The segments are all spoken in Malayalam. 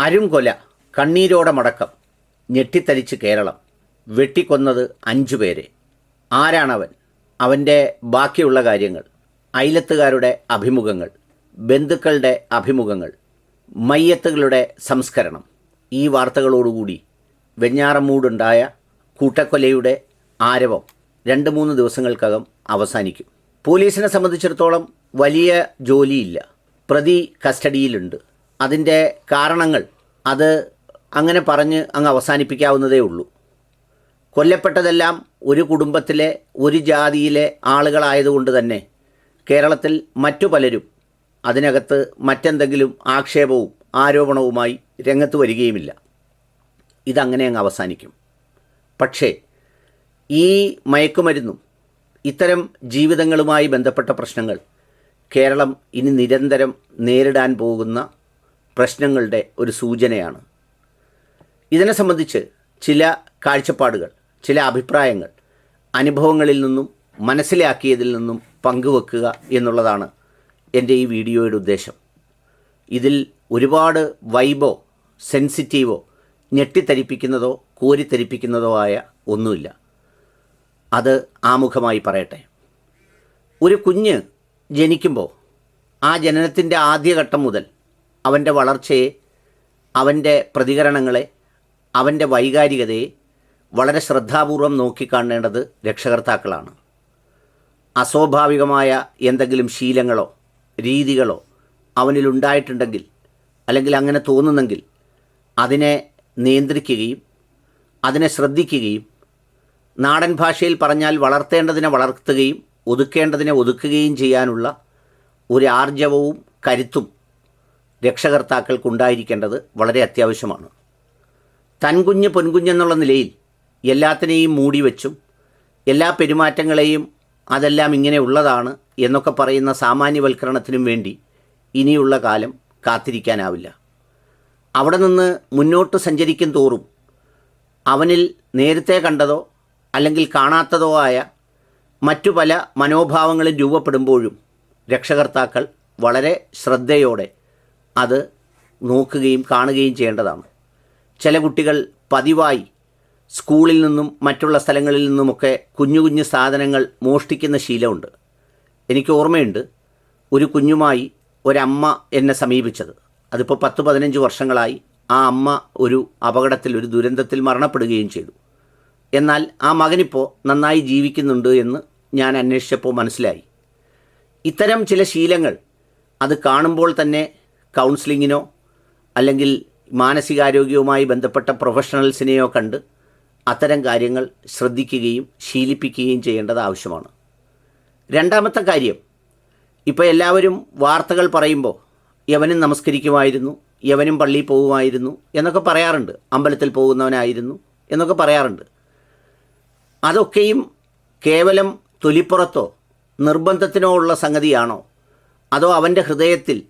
അരുംകൊല കണ്ണീരോടെ മടക്കം ഞെട്ടിത്തരിച്ച് കേരളം വെട്ടിക്കൊന്നത് അഞ്ചു പേരെ. ആരാണവൻ? അവന്റെ ബാക്കിയുള്ള കാര്യങ്ങൾ അയലത്തുകാരുടെ അഭിമുഖങ്ങൾ ബന്ധുക്കളുടെ അഭിമുഖങ്ങൾ മയ്യത്തുകളുടെ സംസ്കരണം. ഈ വാർത്തകളോടുകൂടി വെഞ്ഞാറമ്മൂടുണ്ടായ കൂട്ടക്കൊലയുടെ ആരവം രണ്ട് മൂന്ന് ദിവസങ്ങൾക്കകം അവസാനിക്കും. പോലീസിനെ സംബന്ധിച്ചിടത്തോളം വലിയ ജോലിയില്ല. പ്രതി കസ്റ്റഡിയിലുണ്ട്. അതിന്റെ കാരണങ്ങൾ അത് അങ്ങനെ പറഞ്ഞ് അങ്ങ് അവസാനിപ്പിക്കാവുന്നതേ ഉള്ളൂ. കൊല്ലപ്പെട്ടതെല്ലാം ഒരു കുടുംബത്തിലെ ഒരു ജാതിയിലെ ആളുകളായതുകൊണ്ട് തന്നെ കേരളത്തിൽ മറ്റു പലരും അതിനകത്ത് മറ്റെന്തെങ്കിലും ആക്ഷേപവും ആരോപണവുമായി രംഗത്ത് വരികയുമില്ല. ഇതങ്ങനെ അങ്ങ് അവസാനിക്കും. പക്ഷേ ഈ മയക്കുമരുന്നും ഇത്തരം ജീവിതങ്ങളുമായി ബന്ധപ്പെട്ട പ്രശ്നങ്ങൾ കേരളം ഇനി നിരന്തരം നേരിടാൻ പോകുന്ന പ്രശ്നങ്ങളുടെ ഒരു സൂചനയാണ്. ഇതിനെ സംബന്ധിച്ച് ചില കാഴ്ചപ്പാടുകൾ ചില അഭിപ്രായങ്ങൾ അനുഭവങ്ങളിൽ നിന്നും മനസ്സിലാക്കിയതിൽ നിന്നും പങ്കുവെക്കുക എന്നുള്ളതാണ് എന്റെ ഈ വീഡിയോയുടെ ഉദ്ദേശം. ഇതിൽ ഒരുപാട് വൈബോ സെൻസിറ്റീവോ ഞെട്ടിത്തരിപ്പിക്കുന്നതോ കോരിത്തരിപ്പിക്കുന്നതോ ആയ ഒന്നുമില്ല. അത് ആമുഖമായി പറയട്ടെ. ഒരു കുഞ്ഞ് ജനിക്കുമ്പോൾ ആ ജനനത്തിന്റെ ആദ്യഘട്ടം മുതൽ അവന്റെ വളർച്ചയെ അവന്റെ പ്രതികരണങ്ങളെ അവന്റെ വൈകാരികതയെ വളരെ ശ്രദ്ധാപൂർവം നോക്കിക്കാണേണ്ടത് രക്ഷകർത്താക്കളാണ്. അസ്വാഭാവികമായ എന്തെങ്കിലും ശീലങ്ങളോ രീതികളോ അവനിലുണ്ടായിട്ടുണ്ടെങ്കിൽ അല്ലെങ്കിൽ അങ്ങനെ തോന്നുന്നെങ്കിൽ അതിനെ നിയന്ത്രിക്കുകയും അതിനെ ശ്രദ്ധിക്കുകയും നാടൻ ഭാഷയിൽ പറഞ്ഞാൽ വളർത്തേണ്ടതിനെ വളർത്തുകയും ഒതുക്കേണ്ടതിനെ ഒതുക്കുകയും ചെയ്യാനുള്ള ഒരു ആർജവവും കരുത്തും രക്ഷകർത്താക്കൾക്കുണ്ടായിരിക്കേണ്ടത് വളരെ അത്യാവശ്യമാണ്. തൻകുഞ്ഞ് പൊൻകുഞ്ഞെന്നുള്ള നിലയിൽ എല്ലാത്തിനെയും മൂടി വച്ചും എല്ലാ പെരുമാറ്റങ്ങളെയും അതെല്ലാം ഇങ്ങനെ ഉള്ളതാണ് എന്നൊക്കെ പറയുന്ന സാമാന്യവൽക്കരണത്തിനും വേണ്ടി ഇനിയുള്ള കാലം കാത്തിരിക്കാനാവില്ല. അവിടെ നിന്ന് മുന്നോട്ട് സഞ്ചരിക്കും തോറും അവനിൽ നേരത്തെ കണ്ടതോ അല്ലെങ്കിൽ കാണാത്തതോ ആയ മറ്റു പല മനോഭാവങ്ങളും രൂപപ്പെടുമ്പോഴും രക്ഷകർത്താക്കൾ വളരെ ശ്രദ്ധയോടെ അത് നോക്കുകയും കാണുകയും ചെയ്യേണ്ടതാണ്. ചില കുട്ടികൾ പതിവായി സ്കൂളിൽ നിന്നും മറ്റുള്ള സ്ഥലങ്ങളിൽ നിന്നുമൊക്കെ കുഞ്ഞു കുഞ്ഞു സാധനങ്ങൾ മോഷ്ടിക്കുന്ന ശീലമുണ്ട്. എനിക്ക് ഓർമ്മയുണ്ട് ഒരു കുഞ്ഞുമായി ഒരമ്മ എന്നെ സമീപിച്ചത്. അതിപ്പോൾ പത്ത് പതിനഞ്ച് വർഷങ്ങളായി ആ അമ്മ ഒരു അപകടത്തിൽ ഒരു ദുരന്തത്തിൽ മരണപ്പെടുകയും ചെയ്തു. എന്നാൽ ആ മകനിപ്പോൾ നന്നായി ജീവിക്കുന്നുണ്ട് എന്ന് ഞാൻ അന്വേഷിച്ചപ്പോൾ മനസ്സിലായി. ഇത്തരം ചില ശീലങ്ങൾ അത് കാണുമ്പോൾ തന്നെ കൗൺസിലിങ്ങിനോ അല്ലെങ്കിൽ മാനസികാരോഗ്യവുമായി ബന്ധപ്പെട്ട പ്രൊഫഷണൽസിനെയോ കണ്ട് അത്തരം കാര്യങ്ങൾ ശ്രദ്ധിക്കുകയും ശീലിപ്പിക്കുകയും ചെയ്യേണ്ടത് ആവശ്യമാണ്. രണ്ടാമത്തെ കാര്യം ഇപ്പോൾ എല്ലാവരും വാർത്തകൾ പറയുമ്പോൾ യവനും നമസ്കരിക്കുമായിരുന്നു യവനും പള്ളിയിൽ പോകുമായിരുന്നു എന്നൊക്കെ പറയാറുണ്ട്. അമ്പലത്തിൽ പോകുന്നവനായിരുന്നു എന്നൊക്കെ പറയാറുണ്ട്. അതൊക്കെയും കേവലം തൊലിപ്പുറത്തോ നിർബന്ധത്തിനോ ഉള്ള സംഗതിയാണോ? അതോ അവന്റെ ഹൃദയത്തിൽ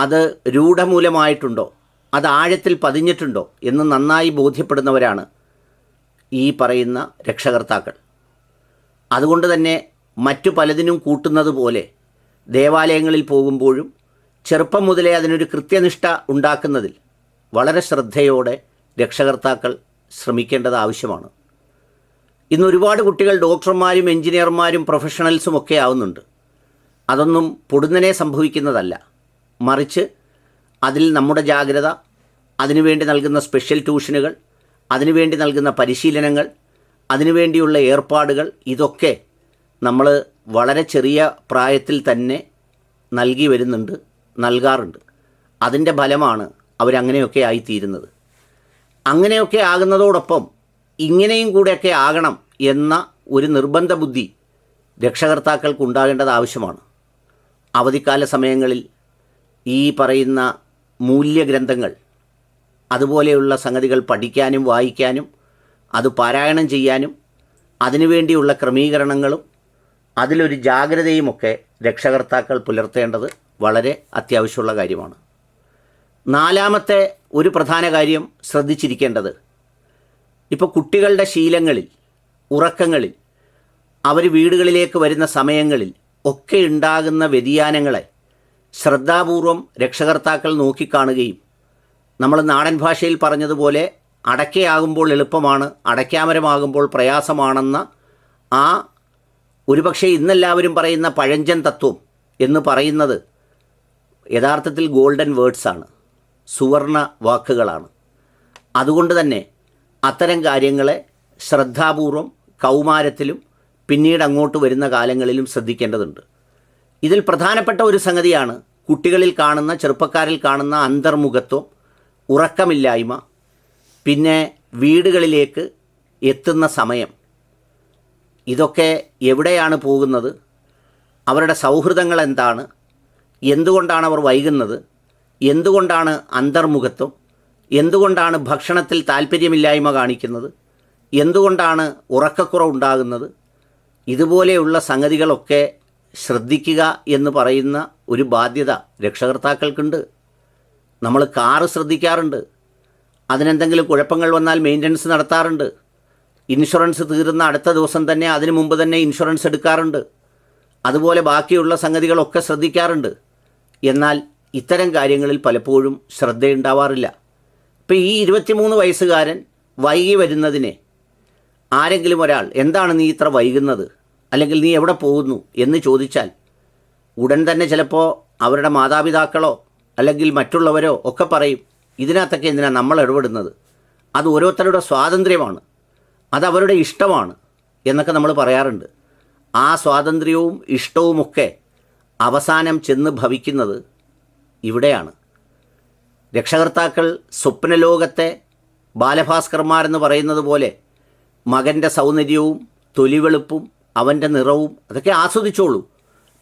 അത് രൂഢമൂലമായിട്ടുണ്ടോ? അത് ആഴത്തിൽ പതിഞ്ഞിട്ടുണ്ടോ? എന്ന് നന്നായി ബോധ്യപ്പെടുന്നവരാണ് ഈ പറയുന്ന രക്ഷകർത്താക്കൾ. അതുകൊണ്ട് തന്നെ മറ്റു പലതിനും കൂട്ടുന്നത് പോലെ ദേവാലയങ്ങളിൽ പോകുമ്പോഴും ചെറുപ്പം മുതലേ അതിനൊരു കൃത്യനിഷ്ഠ ഉണ്ടാക്കുന്നതിൽ വളരെ ശ്രദ്ധയോടെ രക്ഷകർത്താക്കൾ ശ്രമിക്കേണ്ടത് ആവശ്യമാണ്. ഇന്ന് ഒരുപാട് കുട്ടികൾ ഡോക്ടർമാരും എഞ്ചിനീയർമാരും പ്രൊഫഷണൽസും ഒക്കെ ആവുന്നുണ്ട്. അതൊന്നും പൊടുന്നനെ സംഭവിക്കുന്നതല്ല. മറിച്ച് അതിൽ നമ്മുടെ ജാഗ്രത അതിനുവേണ്ടി നൽകുന്ന സ്പെഷ്യൽ ട്യൂഷനുകൾ അതിനുവേണ്ടി നൽകുന്ന പരിശീലനങ്ങൾ അതിനുവേണ്ടിയുള്ള ഏർപ്പാടുകൾ ഇതൊക്കെ നമ്മൾ വളരെ ചെറിയ പ്രായത്തിൽ തന്നെ നൽകി വരുന്നുണ്ട് നൽകാറുണ്ട്. അതിന്റെ ഫലമാണ് അവരങ്ങനെയൊക്കെ ആയിത്തീരുന്നത്. അങ്ങനെയൊക്കെ ആകുന്നതോടൊപ്പം ഇങ്ങനെയും കൂടെയൊക്കെ ആകണം എന്ന ഒരു നിർബന്ധ ബുദ്ധി രക്ഷകർത്താക്കൾക്ക് ഉണ്ടാകേണ്ടത് ആവശ്യമാണ്. അവധിക്കാല സമയങ്ങളിൽ ഈ പറയുന്ന മൂല്യഗ്രന്ഥങ്ങൾ അതുപോലെയുള്ള സംഗതികൾ പഠിക്കാനും വായിക്കാനും അത് പാരായണം ചെയ്യാനും അതിനുവേണ്ടിയുള്ള ക്രമീകരണങ്ങളും അതിലൊരു ജാഗ്രതയുമൊക്കെ രക്ഷകർത്താക്കൾ പുലർത്തേണ്ടത് വളരെ അത്യാവശ്യമുള്ള കാര്യമാണ്. നാലാമത്തെ ഒരു പ്രധാന കാര്യം ശ്രദ്ധിച്ചിരിക്കേണ്ടത് ഇപ്പോൾ കുട്ടികളുടെ ശീലങ്ങളിൽ ഉറക്കങ്ങളിൽ അവർ വീടുകളിലേക്ക് വരുന്ന സമയങ്ങളിൽ ഒക്കെ ഉണ്ടാകുന്ന വ്യതിയാനങ്ങളെ ശ്രദ്ധാപൂർവം രക്ഷകർത്താക്കൾ നോക്കിക്കാണുകയും നമ്മൾ നാടൻ ഭാഷയിൽ പറഞ്ഞതുപോലെ അടയ്ക്കയാകുമ്പോൾ എളുപ്പമാണ് അടയ്ക്കാമരമാകുമ്പോൾ പ്രയാസമാണെന്ന ആ ഒരുപക്ഷെ ഇന്നെല്ലാവരും പറയുന്ന പഴഞ്ചൻ തത്വം എന്ന് പറയുന്നത് യഥാർത്ഥത്തിൽ ഗോൾഡൻ വേർഡ്സാണ് സുവർണ വാക്കുകളാണ്. അതുകൊണ്ട് തന്നെ അത്തരം കാര്യങ്ങളെ ശ്രദ്ധാപൂർവം കൗമാരത്തിലും പിന്നീട് അങ്ങോട്ട് വരുന്ന കാലങ്ങളിലും ശ്രദ്ധിക്കേണ്ടതുണ്ട്. ഇതിൽ പ്രധാനപ്പെട്ട ഒരു സംഗതിയാണ് കുട്ടികളിൽ കാണുന്ന ചെറുപ്പക്കാരിൽ കാണുന്ന അന്തർമുഖത്വം ഉറക്കമില്ലായ്മ പിന്നെ വീടുകളിലേക്ക് എത്തുന്ന സമയം. ഇതൊക്കെ എവിടെയാണ് പോകുന്നത്? അവരുടെ സൗഹൃദങ്ങൾ എന്താണ്? എന്തുകൊണ്ടാണ് അവർ വൈകുന്നത്? എന്തുകൊണ്ടാണ് അന്തർമുഖത്വം? എന്തുകൊണ്ടാണ് ഭക്ഷണത്തിൽ താല്പര്യമില്ലായ്മ കാണിക്കുന്നത്? എന്തുകൊണ്ടാണ് ഉറക്കക്കുറവുണ്ടാകുന്നത്? ഇതുപോലെയുള്ള സംഗതികളൊക്കെ ശ്രദ്ധിക്കുക എന്ന് പറയുന്ന ഒരു ബാധ്യത രക്ഷകർത്താക്കൾക്കുണ്ട്. നമ്മൾ കാറ് ശ്രദ്ധിക്കാറുണ്ട്. അതിനെന്തെങ്കിലും കുഴപ്പങ്ങൾ വന്നാൽ മെയിന്റനൻസ് നടത്താറുണ്ട്. ഇൻഷുറൻസ് തീരുന്ന അടുത്ത ദിവസം തന്നെ അതിനു മുമ്പ് തന്നെ ഇൻഷുറൻസ് എടുക്കാറുണ്ട്. അതുപോലെ ബാക്കിയുള്ള സംഗതികളൊക്കെ ശ്രദ്ധിക്കാറുണ്ട്. എന്നാൽ ഇത്തരം കാര്യങ്ങളിൽ പലപ്പോഴും ശ്രദ്ധയുണ്ടാവാറില്ല. ഇപ്പം ഈ ഇരുപത്തിമൂന്ന് വയസ്സുകാരൻ വൈകി വരുന്നതിനെ ആരെങ്കിലും ഒരാൾ എന്താണ് നീ ഇത്ര വൈകുന്നത്? അല്ലെങ്കിൽ നീ എവിടെ പോകുന്നു എന്ന് ചോദിച്ചാൽ ഉടൻ തന്നെ ചിലപ്പോൾ അവരുടെ മാതാപിതാക്കളോ അല്ലെങ്കിൽ മറ്റുള്ളവരോ ഒക്കെ പറയും ഇതിനകത്തൊക്കെ എന്തിനാണ് നമ്മൾ ഇടപെടുന്നത്? അത് ഓരോരുത്തരുടെ സ്വാതന്ത്ര്യമാണ്. അതവരുടെ ഇഷ്ടമാണ് എന്നൊക്കെ നമ്മൾ പറയാറുണ്ട്. ആ സ്വാതന്ത്ര്യവും ഇഷ്ടവുമൊക്കെ അവസാനം ചെന്ന് ഭവിക്കുന്നത് ഇവിടെയാണ്. രക്ഷകർത്താക്കൾ സ്വപ്നലോകത്തെ ബാലഭാസ്കർമാരെന്ന് പറയുന്നത് പോലെ മകന്റെ സൗന്ദര്യവും തൊലിവെളുപ്പും അവന്റെ നിറവും അതൊക്കെ ആസ്വദിച്ചോളൂ.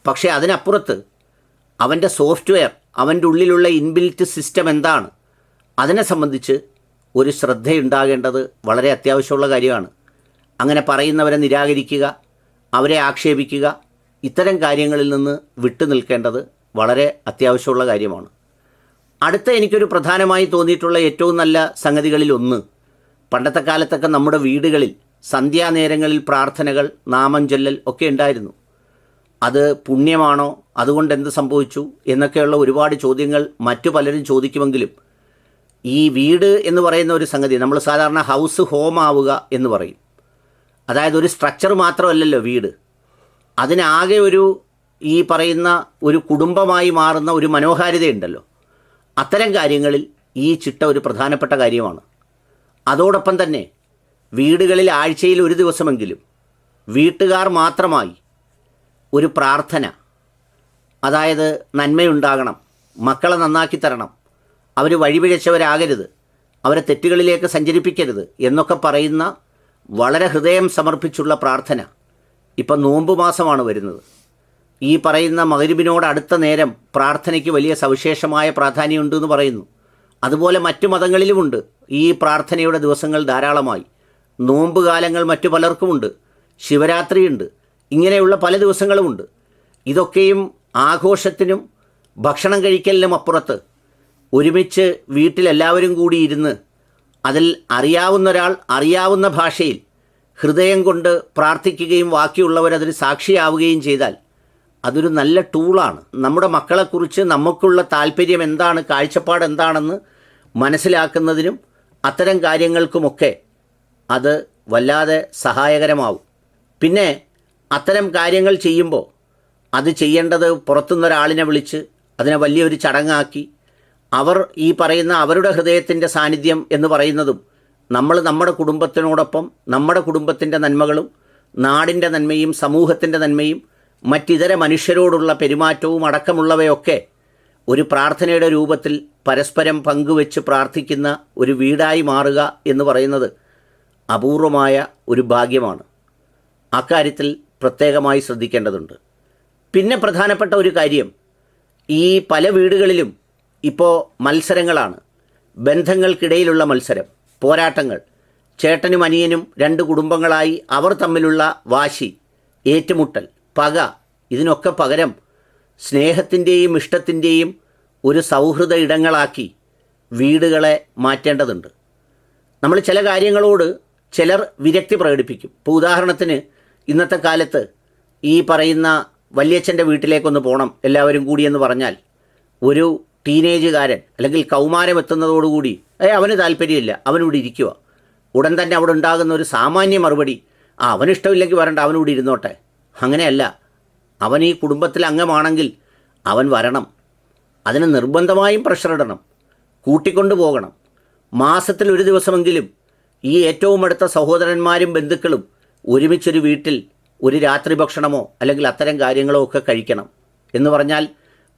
പക്ഷേ അതിനപ്പുറത്ത് അവന്റെ സോഫ്റ്റ്വെയർ അവന്റെ ഉള്ളിലുള്ള ഇൻബിൽറ്റ് സിസ്റ്റം എന്താണ്? അതിനെ സംബന്ധിച്ച് ഒരു ശ്രദ്ധയുണ്ടാകേണ്ടത് വളരെ അത്യാവശ്യമുള്ള കാര്യമാണ്. അങ്ങനെ പറയുന്നവരെ നിരാകരിക്കുക അവരെ ആക്ഷേപിക്കുക ഇത്തരം കാര്യങ്ങളിൽ നിന്ന് വിട്ടു നിൽക്കേണ്ടത് വളരെ അത്യാവശ്യമുള്ള കാര്യമാണ്. അടുത്ത എനിക്കൊരു പ്രധാനമായി തോന്നിയിട്ടുള്ള ഏറ്റവും നല്ല സംഗതികളിലൊന്ന് പണ്ടത്തെ കാലത്തൊക്കെ നമ്മുടെ വീടുകളിൽ സന്ധ്യാനേരങ്ങളിൽ പ്രാർത്ഥനകൾ നാമം ചൊല്ലൽ ഒക്കെ ഉണ്ടായിരുന്നു. അത് പുണ്യമാണോ? അതുകൊണ്ട് എന്ത് സംഭവിച്ചു? എന്നൊക്കെയുള്ള ഒരുപാട് ചോദ്യങ്ങൾ മറ്റു പലരും ചോദിക്കുമെങ്കിലും ഈ വീട് എന്ന് പറയുന്ന ഒരു സംഗതി നമ്മൾ സാധാരണ ഹൗസ് ഹോം ആവുക എന്ന് പറയും. അതായത് ഒരു സ്ട്രക്ചർ മാത്രമല്ലല്ലോ വീട്. അതിനാകെ ഒരു ഈ പറയുന്ന ഒരു കുടുംബമായി മാറുന്ന ഒരു മനോഹാരിതയുണ്ടല്ലോ. അത്തരം കാര്യങ്ങളിൽ ഈ ചിട്ട ഒരു പ്രധാനപ്പെട്ട കാര്യമാണ്. അതോടൊപ്പം തന്നെ വീടുകളിൽ ആഴ്ചയിൽ ഒരു ദിവസമെങ്കിലും വീട്ടുകാർ മാത്രമായി ഒരു പ്രാർത്ഥന അതായത് നന്മയുണ്ടാകണം മക്കളെ നന്നാക്കി തരണം അവർ വഴിപിഴച്ചവരാകരുത് അവരെ തെറ്റുകളിലേക്ക് സഞ്ചരിപ്പിക്കരുത് എന്നൊക്കെ പറയുന്ന വളരെ ഹൃദയം സമർപ്പിച്ചുള്ള പ്രാർത്ഥന ഇപ്പം നോമ്പ് മാസമാണ് വരുന്നത്. ഈ പറയുന്ന മകരിബിനോട് അടുത്ത നേരം പ്രാർത്ഥനയ്ക്ക് വലിയ സവിശേഷമായ പ്രാധാന്യമുണ്ട് എന്ന് പറയുന്നു. അതുപോലെ മറ്റു മതങ്ങളിലുമുണ്ട് ഈ പ്രാർത്ഥനയുടെ ദിവസങ്ങൾ ധാരാളമായി. നോമ്പ് കാലങ്ങൾ മറ്റു പലർക്കുമുണ്ട്. ശിവരാത്രിയുണ്ട്. ഇങ്ങനെയുള്ള പല ദിവസങ്ങളുമുണ്ട്. ഇതൊക്കെയും ആഘോഷത്തിനും ഭക്ഷണം കഴിക്കലിനും അപ്പുറത്ത് ഒരുമിച്ച് വീട്ടിലെല്ലാവരും കൂടി ഇരുന്ന് അതിൽ അറിയാവുന്ന ഒരാൾ അറിയാവുന്ന ഭാഷയിൽ ഹൃദയം കൊണ്ട് പ്രാർത്ഥിക്കുകയും ബാക്കിയുള്ളവരതിന് സാക്ഷിയാവുകയും ചെയ്താൽ അതൊരു നല്ല ടൂളാണ്. നമ്മുടെ മക്കളെക്കുറിച്ച് നമുക്കുള്ള താല്പര്യം എന്താണ് കാഴ്ചപ്പാട് എന്താണെന്ന് മനസ്സിലാക്കുന്നതിനും അത്തരം കാര്യങ്ങൾക്കുമൊക്കെ അത് വല്ലാതെ സഹായകരമാവും. പിന്നെ അത്തരം കാര്യങ്ങൾ ചെയ്യുമ്പോൾ അത് ചെയ്യേണ്ടത് പുറത്തുനിന്നൊരാളിനെ വിളിച്ച് അതിനെ വലിയൊരു ചടങ്ങാക്കി അവർ ഈ പറയുന്ന അവരുടെ ഹൃദയത്തിന്റെ സാന്നിധ്യം എന്ന് പറയുന്നതും നമ്മൾ നമ്മുടെ കുടുംബത്തിനോടൊപ്പം നമ്മുടെ കുടുംബത്തിന്റെ നന്മകളും നാടിന്റെ നന്മയും സമൂഹത്തിന്റെ നന്മയും മറ്റിതര മനുഷ്യരോടുള്ള പെരുമാറ്റവും അടക്കമുള്ളവയൊക്കെ ഒരു പ്രാർത്ഥനയുടെ രൂപത്തിൽ പരസ്പരം പങ്കുവെച്ച് പ്രാർത്ഥിക്കുന്ന ഒരു വീടായി മാറുക എന്ന് പറയുന്നത് അപൂർവമായ ഒരു ഭാഗ്യമാണ്. അക്കാര്യത്തിൽ പ്രത്യേകമായി ശ്രദ്ധിക്കേണ്ടതുണ്ട്. പിന്നെ പ്രധാനപ്പെട്ട ഒരു കാര്യം ഈ പല വീടുകളിലും ഇപ്പോൾ മത്സരങ്ങളാണ്. ബന്ധങ്ങൾക്കിടയിലുള്ള മത്സരം പോരാട്ടങ്ങൾ. ചേട്ടനും അനിയനും രണ്ട് കുടുംബങ്ങളായി അവർ തമ്മിലുള്ള വാശി ഏറ്റുമുട്ടൽ പക ഇതിനൊക്കെ പകരം സ്നേഹത്തിന്റെയും ഇഷ്ടത്തിന്റെയും ഒരു സൗഹൃദ ഇടങ്ങളാക്കി വീടുകളെ മാറ്റേണ്ടതുണ്ട്. നമ്മൾ ചില കാര്യങ്ങളോട് ചിലർ വിരക്തി പ്രകടിപ്പിക്കും. ഇപ്പോൾ ഉദാഹരണത്തിന് ഇന്നത്തെ കാലത്ത് ഈ പറയുന്ന വല്യച്ഛന്റെ വീട്ടിലേക്കൊന്ന് പോകണം എല്ലാവരും കൂടി എന്ന് പറഞ്ഞാൽ ഒരു ടീനേജുകാരൻ അല്ലെങ്കിൽ കൗമാരം എത്തുന്നതോടുകൂടി ഏ അവന് താല്പര്യമില്ല അവനിവിടെ ഇരിക്കുക ഉടൻ തന്നെ അവിടെ ഉണ്ടാകുന്ന ഒരു സാമാന്യ മറുപടി ആ അവനിഷ്ടമില്ലെങ്കിൽ വരണ്ട അവനിവിടെ ഇരുന്നോട്ടെ. അങ്ങനെയല്ല. അവൻ ഈ കുടുംബത്തിലെ അംഗമാണെങ്കിൽ അവൻ വരണം. അതിന് നിർബന്ധമായും പ്രഷർ ഇടണം. കൂട്ടിക്കൊണ്ടു പോകണം മാസത്തിൽ ഒരു ദിവസമെങ്കിലും ഈ ഏറ്റവും അടുത്ത സഹോദരന്മാരും ബന്ധുക്കളും ഒരുമിച്ചൊരു വീട്ടിൽ ഒരു രാത്രി ഭക്ഷണമോ അല്ലെങ്കിൽ അത്തരം കാര്യങ്ങളോ ഒക്കെ കഴിക്കണം. എന്ന് പറഞ്ഞാൽ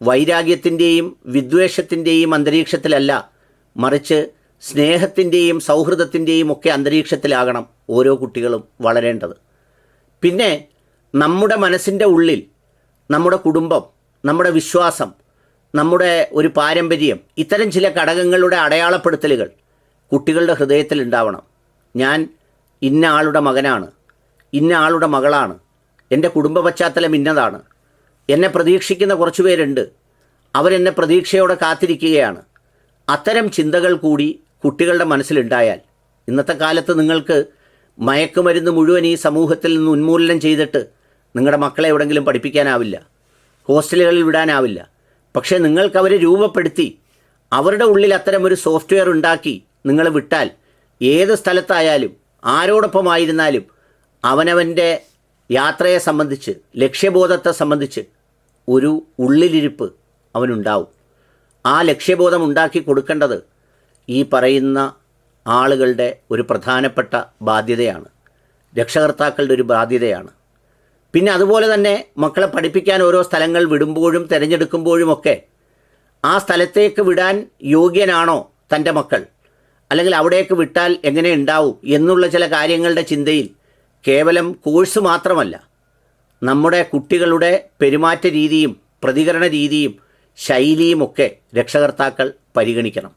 വൈരാഗ്യത്തിന്റെയും വിദ്വേഷത്തിന്റെയും അന്തരീക്ഷത്തിലല്ല മറിച്ച് സ്നേഹത്തിന്റെയും സൗഹൃദത്തിന്റെയും ഒക്കെ അന്തരീക്ഷത്തിലാകണം ഓരോ കുട്ടികളും വളരേണ്ടത്. പിന്നെ നമ്മുടെ മനസ്സിന്റെ ഉള്ളിൽ നമ്മുടെ കുടുംബം നമ്മുടെ വിശ്വാസം നമ്മുടെ ഒരു പാരമ്പര്യം ഇത്തരം ചില ഘടകങ്ങളുടെ അടയാളപ്പെടുത്തലുകൾ കുട്ടികളുടെ ഹൃദയത്തിൽ ഉണ്ടാവണം ഞാൻ ഇന്ന ആളുടെ മകനാണ് ഇന്ന ആളുടെ മകളാണ് എന്റെ കുടുംബ പശ്ചാത്തലം ഇന്നതാണ് എന്നെ പ്രതീക്ഷിക്കുന്ന കുറച്ചു പേരുണ്ട് അവരെന്നെ പ്രതീക്ഷയോടെ കാത്തിരിക്കുകയാണ്. അത്തരം ചിന്തകൾ കൂടി കുട്ടികളുടെ മനസ്സിലുണ്ടായാൽ ഇന്നത്തെ കാലത്ത് നിങ്ങൾക്ക് മയക്കുമരുന്ന് മുഴുവൻ ഈ സമൂഹത്തിൽ നിന്ന് ഉന്മൂലനം ചെയ്തിട്ട് നിങ്ങളുടെ മക്കളെ എവിടെങ്കിലും പഠിപ്പിക്കാനാവില്ല ഹോസ്റ്റലുകളിൽ വിടാനാവില്ല. പക്ഷേ നിങ്ങൾക്കവരെ രൂപപ്പെടുത്തി അവരുടെ ഉള്ളിൽ അത്തരം ഒരു സോഫ്റ്റ്വെയർ ഉണ്ടാക്കി നിങ്ങൾ വിട്ടാൽ ഏത് സ്ഥലത്തായാലും ആരോടൊപ്പമായിരുന്നാലും അവനവന്റെ യാത്രയെ സംബന്ധിച്ച് ലക്ഷ്യബോധത്തെ സംബന്ധിച്ച് ഒരു ഉള്ളിലിരിപ്പ് അവനുണ്ടാവും. ആ ലക്ഷ്യബോധം ഉണ്ടാക്കി കൊടുക്കേണ്ടത് ഈ പറയുന്ന ആളുകളുടെ ഒരു പ്രധാനപ്പെട്ട ബാധ്യതയാണ്. രക്ഷകർത്താക്കളുടെ ഒരു ബാധ്യതയാണ്. പിന്നെ അതുപോലെ തന്നെ മക്കളെ പഠിപ്പിക്കാൻ ഓരോ സ്ഥലങ്ങൾ വിടുമ്പോഴും തിരഞ്ഞെടുക്കുമ്പോഴുമൊക്കെ ആ സ്ഥലത്തേക്ക് വിടാൻ യോഗ്യനാണോ തന്റെ മക്കൾ? അല്ലെങ്കിൽ അവിടേക്ക് വിട്ടാൽ എങ്ങനെ ഉണ്ടാവും എന്നുള്ള ചില കാര്യങ്ങളുടെ ചിന്തയിൽ കേവലം കോഴ്സ് മാത്രമല്ല നമ്മുടെ കുട്ടികളുടെ പെരുമാറ്റ രീതിയും പ്രതികരണ രീതിയും ശൈലിയുമൊക്കെ രക്ഷകർത്താക്കൾ പരിഗണിക്കണം.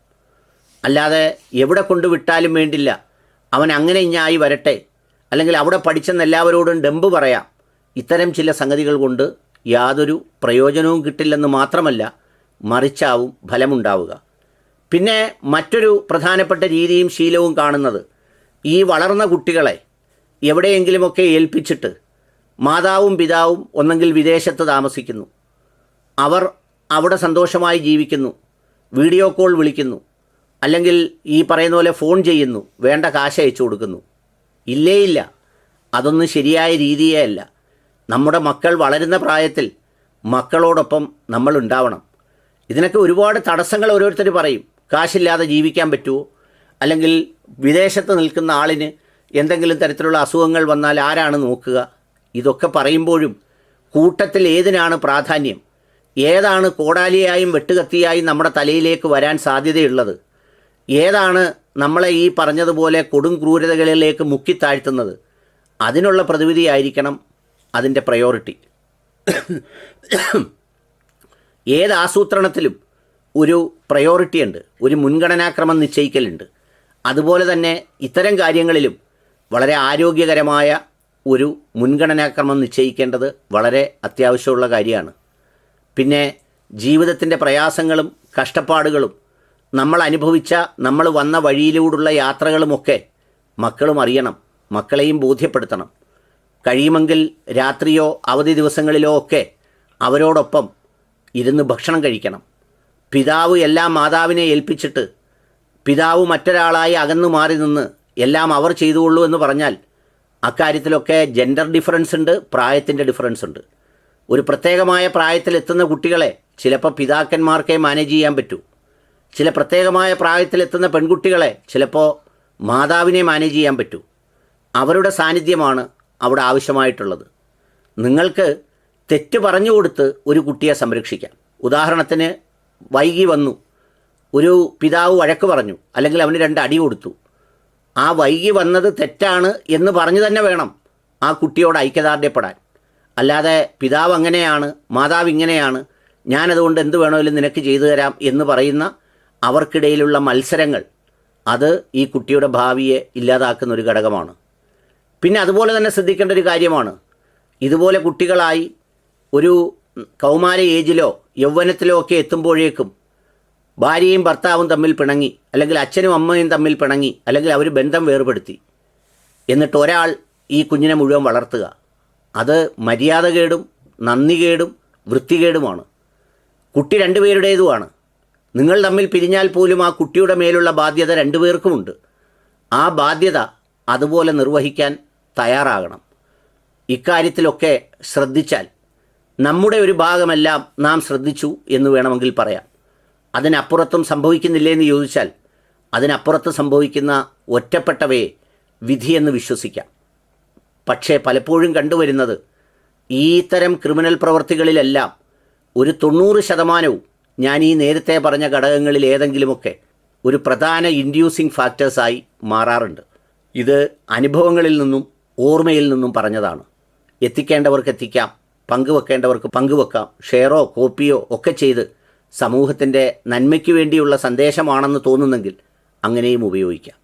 അല്ലാതെ എവിടെ കൊണ്ടുവിട്ടാലും വേണ്ടില്ല അവൻ അങ്ങനെ ഇഞ്ഞായി വരട്ടെ അല്ലെങ്കിൽ അവിടെ പഠിച്ചെന്ന് എല്ലാവരോടും ഡെമ്പ് പറയാം. ഇത്തരം ചില സംഗതികൾ കൊണ്ട് യാതൊരു പ്രയോജനവും കിട്ടില്ലെന്ന് മാത്രമല്ല മറിച്ചാവും ഫലമുണ്ടാവുക. പിന്നെ മറ്റൊരു പ്രധാനപ്പെട്ട രീതിയും ശീലവും കാണുന്നത്. ഈ വളർന്ന കുട്ടികളെ എവിടെയെങ്കിലുമൊക്കെ ഏൽപ്പിച്ചിട്ട് മാതാവും പിതാവും ഒന്നെങ്കിൽ വിദേശത്ത് താമസിക്കുന്നു. അവർ അവിടെ സന്തോഷമായി ജീവിക്കുന്നു. വീഡിയോ കോൾ വിളിക്കുന്നു. അല്ലെങ്കിൽ ഈ പറയുന്ന പോലെ ഫോൺ ചെയ്യുന്നു. വേണ്ട കാശ് അയച്ചു കൊടുക്കുന്നു. ഇല്ലേ ഇല്ല അതൊന്നും ശരിയായ രീതിയേ അല്ല. നമ്മുടെ മക്കൾ വളരുന്ന പ്രായത്തിൽ മക്കളോടൊപ്പം നമ്മൾ ഉണ്ടാവണം. ഇതിനൊക്കെ ഒരുപാട് തടസ്സങ്ങൾ ഓരോരുത്തർ പറയും. കാശില്ലാതെ ജീവിക്കാൻ പറ്റുമോ അല്ലെങ്കിൽ വിദേശത്ത് നിൽക്കുന്ന ആളിന് എന്തെങ്കിലും തരത്തിലുള്ള അസുഖങ്ങൾ വന്നാൽ ആരാണ് നോക്കുക? ഇതൊക്കെ പറയുമ്പോഴും കൂട്ടത്തിൽ ഏതിനാണ് പ്രാധാന്യം? ഏതാണ് കോടാലിയായും വെട്ടുകത്തിയായും നമ്മുടെ തലയിലേക്ക് വരാൻ സാധ്യതയുള്ളത്? ഏതാണ് നമ്മളെ ഈ പറഞ്ഞതുപോലെ കൊടും ക്രൂരതകളിലേക്ക് മുക്കിത്താഴ്ത്തുന്നത് അതിനുള്ള പ്രതിവിധിയായിരിക്കണം അതിന്റെ പ്രയോറിറ്റി. ഏത് ആസൂത്രണത്തിലും ഒരു പ്രയോറിറ്റി ഉണ്ട് ഒരു മുൻഗണനാക്രമം നിശ്ചയിക്കലുണ്ട്. അതുപോലെ തന്നെ ഇത്തരം കാര്യങ്ങളിലും വളരെ ആരോഗ്യകരമായ ഒരു മുൻഗണനാക്രമം നിശ്ചയിക്കേണ്ടത് വളരെ അത്യാവശ്യമുള്ള കാര്യമാണ്. പിന്നെ ജീവിതത്തിന്റെ പ്രയാസങ്ങളും കഷ്ടപ്പാടുകളും നമ്മൾ അനുഭവിച്ച നമ്മൾ വന്ന വഴിയിലൂടുള്ള യാത്രകളുമൊക്കെ മക്കളും അറിയണം മക്കളെയും ബോധ്യപ്പെടുത്തണം. കഴിയുമെങ്കിൽ രാത്രിയോ അവധി ദിവസങ്ങളിലോ ഒക്കെ അവരോടൊപ്പം ഇരുന്ന് ഭക്ഷണം കഴിക്കണം. പിതാവ് എല്ലാം മാതാവിനെ ഏൽപ്പിച്ചിട്ട് പിതാവ് മറ്റൊരാളായി അകന്നു മാറി നിന്ന് എല്ലാം അവർ ചെയ്തുകൊള്ളൂ എന്ന് പറഞ്ഞാൽ അക്കാര്യത്തിലൊക്കെ ജെൻഡർ ഡിഫറൻസ് ഉണ്ട് പ്രായത്തിന്റെ ഡിഫറൻസ് ഉണ്ട്. ഒരു പ്രത്യേകമായ പ്രായത്തിലെത്തുന്ന കുട്ടികളെ ചിലപ്പോൾ പിതാക്കന്മാർക്കേ മാനേജ് ചെയ്യാൻ പറ്റൂ. ചില പ്രത്യേകമായ പ്രായത്തിലെത്തുന്ന പെൺകുട്ടികളെ ചിലപ്പോൾ മാതാവിനെ മാനേജ് ചെയ്യാൻ പറ്റൂ. അവരുടെ സാന്നിധ്യമാണ് അവിടെ ആവശ്യമായിട്ടുള്ളത്. നിങ്ങൾക്ക് തെറ്റ് പറഞ്ഞു കൊടുത്ത് ഒരു കുട്ടിയെ സംരക്ഷിക്കാം. ഉദാഹരണത്തിന് വൈകി വന്നു. ഒരു പിതാവ് വഴക്ക് പറഞ്ഞു. അല്ലെങ്കിൽ അവന് രണ്ട് അടി കൊടുത്തു. ആ വൈകി വന്നത് തെറ്റാണ് എന്ന് പറഞ്ഞു തന്നെ വേണം ആ കുട്ടിയോട് ഐക്യദാർഢ്യപ്പെടാൻ. അല്ലാതെ പിതാവ് അങ്ങനെയാണ് മാതാവ് ഇങ്ങനെയാണ് ഞാനതുകൊണ്ട് എന്ത് വേണമെങ്കിലും നിനക്ക് ചെയ്തു തരാം എന്ന് പറയുന്ന അവർക്കിടയിലുള്ള മത്സരങ്ങൾ അത് ഈ കുട്ടിയുടെ ഭാവിയെ ഇല്ലാതാക്കുന്ന ഒരു ഘടകമാണ്. പിന്നെ അതുപോലെ തന്നെ ശ്രദ്ധിക്കേണ്ട ഒരു കാര്യമാണ്. ഇതുപോലെ കുട്ടികളായി ഒരു കൗമാര ഏജിലോ യൗവനത്തിലോ ഒക്കെ എത്തുമ്പോഴേക്കും ഭാര്യയും ഭർത്താവും തമ്മിൽ പിണങ്ങി അല്ലെങ്കിൽ അച്ഛനും അമ്മയും തമ്മിൽ പിണങ്ങി അല്ലെങ്കിൽ അവർ ബന്ധം വേർപെടുത്തി. എന്നിട്ട് ഒരാൾ ഈ കുഞ്ഞിനെ മുഴുവൻ വളർത്തുക. അത് മര്യാദകേടും നന്ദികേടും വൃത്തികേടുമാണ്. കുട്ടി രണ്ടുപേരുടേതുമാണ്. നിങ്ങൾ തമ്മിൽ പിരിഞ്ഞാൽ പോലും ആ കുട്ടിയുടെ മേലുള്ള ബാധ്യത രണ്ടുപേർക്കുമുണ്ട്. ആ ബാധ്യത അതുപോലെ നിർവഹിക്കാൻ തയ്യാറാകണം. ഇക്കാര്യത്തിലൊക്കെ ശ്രദ്ധിച്ചാൽ നമ്മുടെ ഒരു ഭാഗമെല്ലാം നാം ശ്രദ്ധിച്ചു എന്ന് വേണമെങ്കിൽ പറയാം. അതിനപ്പുറത്തും സംഭവിക്കുന്നില്ലേ എന്ന് ചോദിച്ചാൽ അതിനപ്പുറത്ത് സംഭവിക്കുന്ന ഒറ്റപ്പെട്ടവയെ വിധിയെന്ന് വിശ്വസിക്കാം. പക്ഷേ പലപ്പോഴും കണ്ടുവരുന്നത് ഈ തരം ക്രിമിനൽ പ്രവർത്തികളിലെല്ലാം ഒരു തൊണ്ണൂറ് ശതമാനവും ഞാൻ ഈ നേരത്തെ പറഞ്ഞ ഘടകങ്ങളിൽ ഏതെങ്കിലുമൊക്കെ ഒരു പ്രധാന ഇൻഡ്യൂസിങ് ഫാക്ടേഴ്സായി മാറാറുണ്ട്. ഇത് അനുഭവങ്ങളിൽ നിന്നും ഓർമ്മയിൽ നിന്നും പറഞ്ഞതാണ്. എത്തിക്കേണ്ടവർക്ക് എത്തിക്കാം. പങ്കുവെക്കേണ്ടവർക്ക് പങ്കുവെക്കാം. ഷെയറോ കോപ്പിയോ ഒക്കെ ചെയ്ത് സമൂഹത്തിന്റെ നന്മയ്ക്ക് വേണ്ടിയുള്ള സന്ദേശമാണെന്ന് തോന്നുന്നെങ്കിൽ അങ്ങനെയും ഉപയോഗിക്കാം.